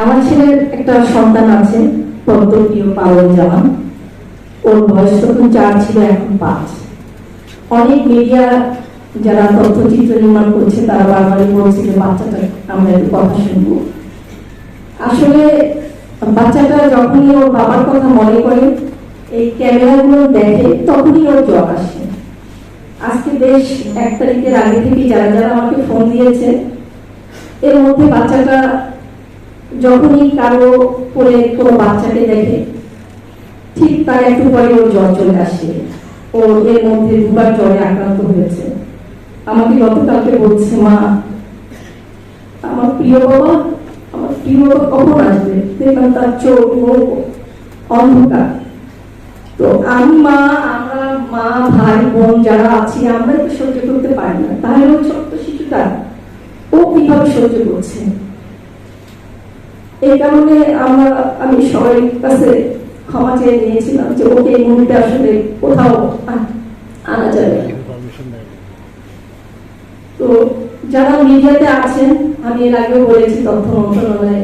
আমার ছেলের একটা সন্তান আছে, পদ্মপ্রিয় পাওয়ার জামান। ওর বয়স তখন চার ছিল, এখন পাঁচ। অনেক মিডিয়া যারা তথ্যচিত্র নির্মাণ করছে, তারা বারবারই বলছে যে বাচ্চাটা, আমরা একটু কথা শুনব। আসলে বাচ্চাটা যখনই ওর বাবার কথা মনে করে এই ক্যামেরাগুলো দেখে তখনই ওর জ্বর আসে। আজকে বেশ এক তারিখের আগে থেকে যারা যারা আমাকে ফোন দিয়েছে, এর মধ্যে বাচ্চাটা যখনই কারও করে কোনো বাচ্চাকে দেখে, ঠিক তার একটু পরে ওর জ্বর চলে আসে। ও এর মধ্যে দুবার জ্বরে আক্রান্ত হয়েছে। আমাকে গতকালকে বলছে, মা, আমার প্রিয় বাবা, আমার প্রিয় বাবা কখন আসবে? দেখলাম তার চোখ, মুখ অন্ধকার। তো আমি, মা, আমরা, মা, ভাই, বোন যারা আছি আমরা সহ্য করতে পারি না। তাহলে ওই ছোট্ট শিশুটা ও কীভাবে সহ্য করছে? এই কারণে আমরা আমি সবাই কাছে ক্ষমা চেয়ে নিয়েছিলাম যে ওকে এই মুহূর্তে আসলে কোথাও আনা যাবে তো যারা মিডিয়াতে আছেন আমি এর আগেও বলেছি তথ্য মন্ত্রণালয়ে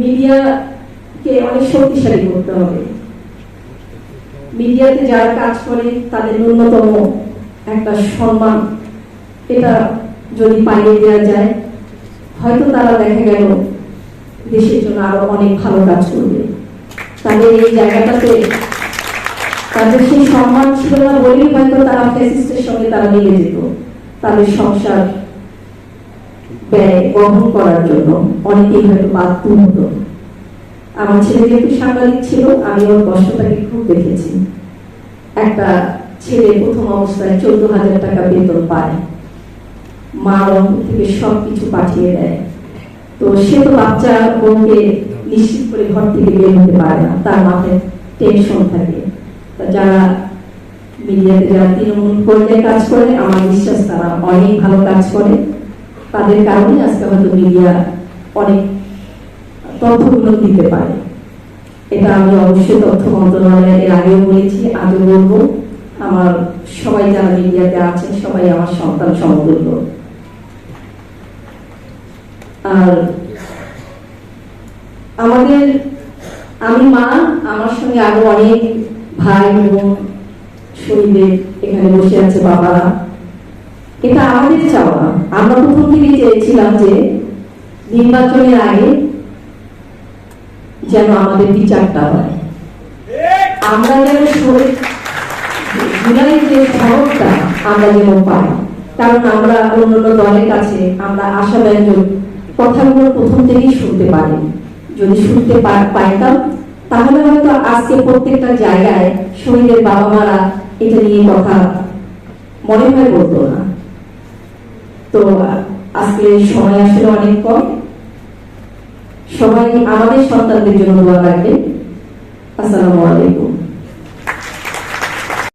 মিডিয়াকে অনেক শক্তিশালী করতে হবে। মিডিয়াতে যারা কাজ করে তাদের ন্যূনতম একটা সম্মান এটা যদি পাইয়ে দেওয়া যায় হয়তো তারা দেখা গেল দেশের জন্য আরও অনেক ভালো কাজ করবে। তাদের এই জায়গাটাতে তাদের সেই সম্মান ছিল না বলেই হয়তো তারা ফ্যাসিস্টের সঙ্গে তারা মিলে যেত। তাদের সংসার ব্যয় বহন করার জন্য অনেকেই হয়তো বাধ্য হতো। আমার ছেলে যেহেতু সাংবাদিক ছিল, আমি ওর কষ্টটাকে খুব দেখেছি। একটা ছেলে প্রথম অবস্থায় চোদ্দ হাজার টাকা বেতন পায়। মা রংপুর থেকে সব কিছু পাঠিয়ে দেয়। তো সে তো বাচ্চা বোনকে নিশ্চিত করে ঘর থেকে বের হতে পারে না, তার মাথায় টেনশন থাকে। তা যারা মিডিয়াতে যারা তৃণমূল পর্যায়ে কাজ করে, আমার বিশ্বাস তারা অনেক ভালো কাজ করে। তাদের কারণে আজকে হয়তো মিডিয়া অনেক তথ্যগুলো দিতে পারে। এটা আমি অবশ্যই তথ্য মন্ত্রণালয়ের এর আগেও বলেছি, আজও বলব। আমার সবাই যারা মিডিয়াতে আছেন, সবাই আমার সন্তান সমতুল্য। আর আমাদের, আমি মা, আমার সঙ্গে আরও অনেক ভাই এবং শহীদের এখানে বসে আছে বাবারা। এটা আমাদের চাওয়া, আমরা প্রথম থেকে চেয়েছিলাম যে নির্বাচনের আগে যেন আমাদের বিচারটা হয়। আমরা যেন জুলাই যে শহরটা আমরা যেন পাই, কারণ আমরা অন্যান্য দলের কাছে আমরা আশাব্যঞ্জক কথাগুলো প্রথম থেকেই শুনতে পারি। যদি শুনতে পাইতাম, তাহলে হয়তো আজকে প্রত্যেকটা জায়গায় শহীদের বাবা মারা এটা নিয়ে কথা মনে হয় বলতো না। তো, আজকে সময় আসলে অনেক কম। সবাই আমাদের সন্তানদের জন্য দোয়া রাখবেন। আসসালামু আলাইকুম।